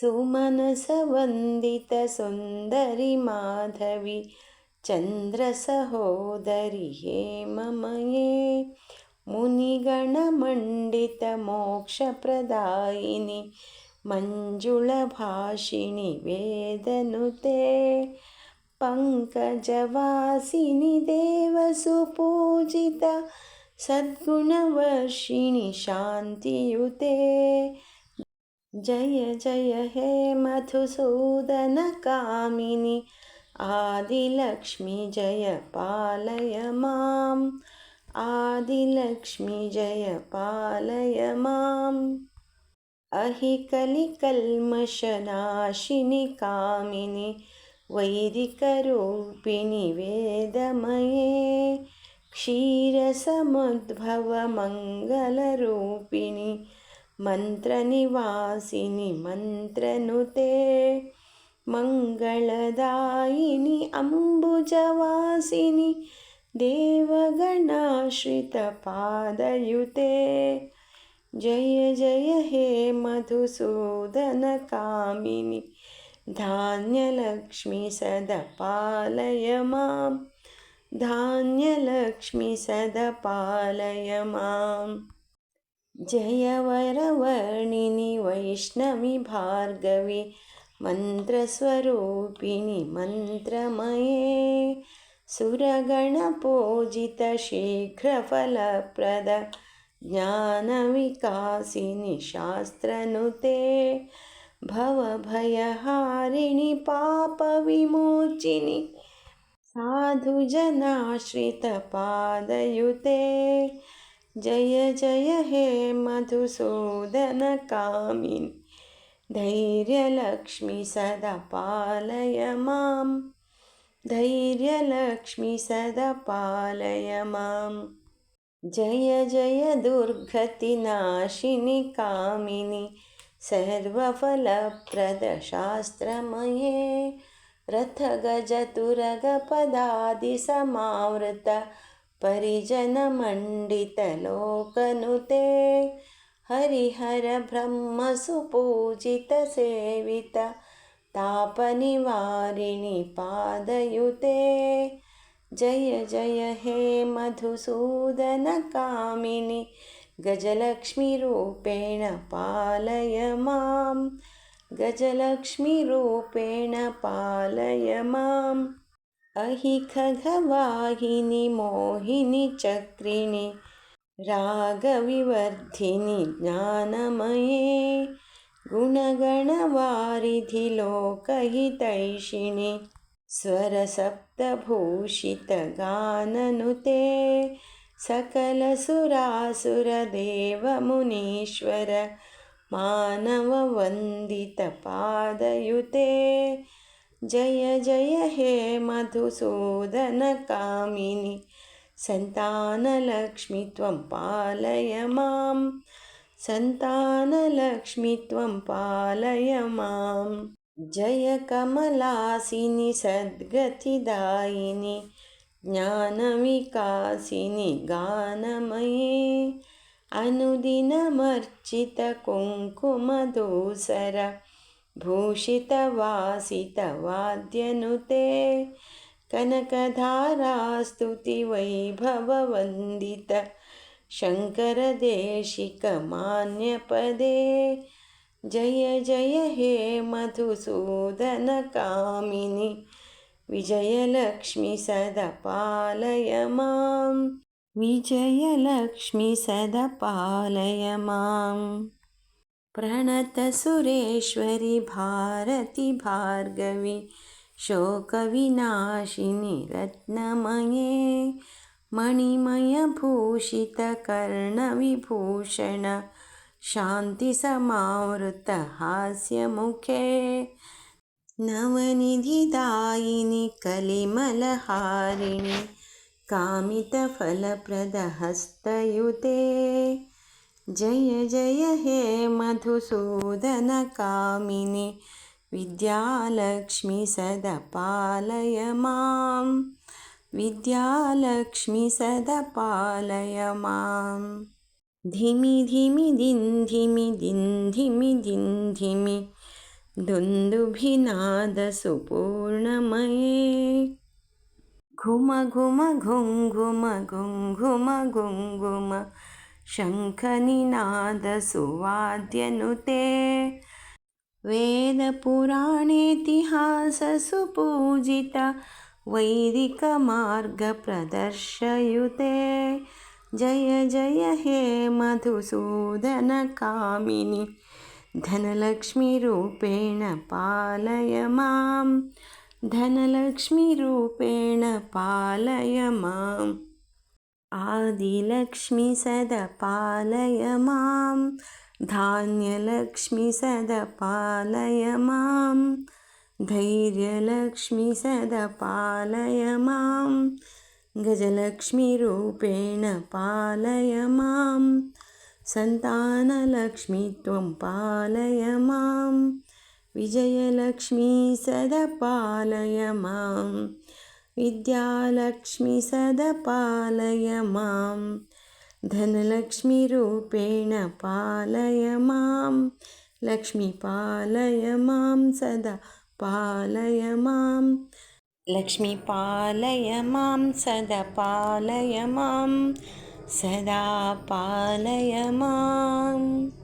सुमनसवन्दितसुन्दरि माधवि चन्द्रसहोदरि हेममये मुनिगणमण्डितमोक्षप्रदायिनि मञ्जुळभाषिणि वेदनुते पङ्कजवासिनि देवसुपूजिता सद्गुणवर्षिणि शान्तियुते जय जय हे मधुसूदनकामिनि आदिलक्ष्मि जय पालय माम्। आदिलक्ष्मि जय पालय माम्। अहि कलिकल्मषनाशिनि कामिनि वैदिकरूपिणि वेदमये क्षीरसमुद्भवमङ्गलरूपिणि मन्त्रनिवासिनि मन्त्रनुते मङ्गलदायिनि अम्बुजवासिनि देवगणाश्रितपादयुते। जय जय हे मधुसूदनकामिनि धान्यलक्ष्मि सदपालय मां धान्यलक्ष्मि सदपालय माम् जय वरवर्णिनि वैष्णवि भार्गवि मन्त्रस्वरूपिणि मन्त्रमये। सुरगणपूजितशीघ्रफलप्रद ज्ञानविकासिनि शास्त्रनुते भवभयहारिणि पापविमोचिनि साधुजनाश्रितपादयुते जय जय हे मधुसूदनकामिनि धैर्यलक्ष्मि सदा पालय मां धैर्यलक्ष्मि सदा पालय मां जय जय दुर्गतिनाशिनि कामिनि। सर्वफलप्रदशास्त्रमये रथगजतुरगपदादिसमावृत परिजनमण्डितलोकनुते हरिहरब्रह्मसुपूजितसेवित तापनिवारिणि पादयुते जय जय हे मधुसूदनकामिनि गजलक्ष्मीरूपेण पालय मां गजलक्ष्मीरूपेण पालय माम् अहि खगवाहिनि मोहिनि चक्रिणि रागविवर्धिनि ज्ञानमये गुणगणवारिधिलोकहितैषिणि स्वरसप्तभूषितगाननुते सकलसुरासुरदेवमुनीश्वर मानववन्दितपादयुते जय जय हे मधुसूदनकामिनि सन्तानलक्ष्मि त्वं पालय मां सन्तानलक्ष्मि त्वं पालय मां जय कमलासिनि सद्गतिदायिनि ज्ञानविकासिनि गानमये अनुदिनमर्चितकुङ्कुमधूसर भूषितवासितवाद्यनुते कनकधारास्तुतिवैभववन्दित शङ्करदेशिकमान्यपदे। जय जय हे मधुसूदनकामिनि विजयलक्ष्मि सदा पालय मां विजयलक्ष्मि सदा पालय माम् प्रणतसुरेश्वरि भारति भार्गवि शोकविनाशिनि रत्नमये मणिमयभूषितकर्णविभूषण शान्तिसमावृतहास्यमुखे नवनिधिदायिनि कलिमलहारिणि कामितफलप्रदहस्तयुते जय जय हे मधुसूदनकामिनि विद्यालक्ष्मि सदा पालय मां। विद्यालक्ष्मि सदा पालय मां। धिमि धिमि दिन्धिमि दिन्धिमि दिन्धिमि दुन्दुभिनादसुपूर्णमये। घुम घुम घुं घुम घुं घुम घुं घुम शङ्खनिनादसुवाद्यनुते। वेदपुराणेतिहाससुपूजित वैदिकमार्गप्रदर्शयुते। जय जय हे मधुसूदनकामिनि धनलक्ष्मीरूपेण पालय मां धनलक्ष्मीरूपेण पालय माम् आदिलक्ष्मीसदपालय मां धान्यलक्ष्मीसदपालय मां धैर्यलक्ष्मीसदपालय मां गजलक्ष्मीरूपेण पालय मां सन्तानलक्ष्मी त्वं पालय मां विजयलक्ष्मी सदपालय मां विद्यालक्ष्मी सदपालय मां धनलक्ष्मीरूपेण पालय मां लक्ष्मीपालय मां सदा पालय मां लक्ष्मीपालय मां सदा पालय मां सदा पालय माम्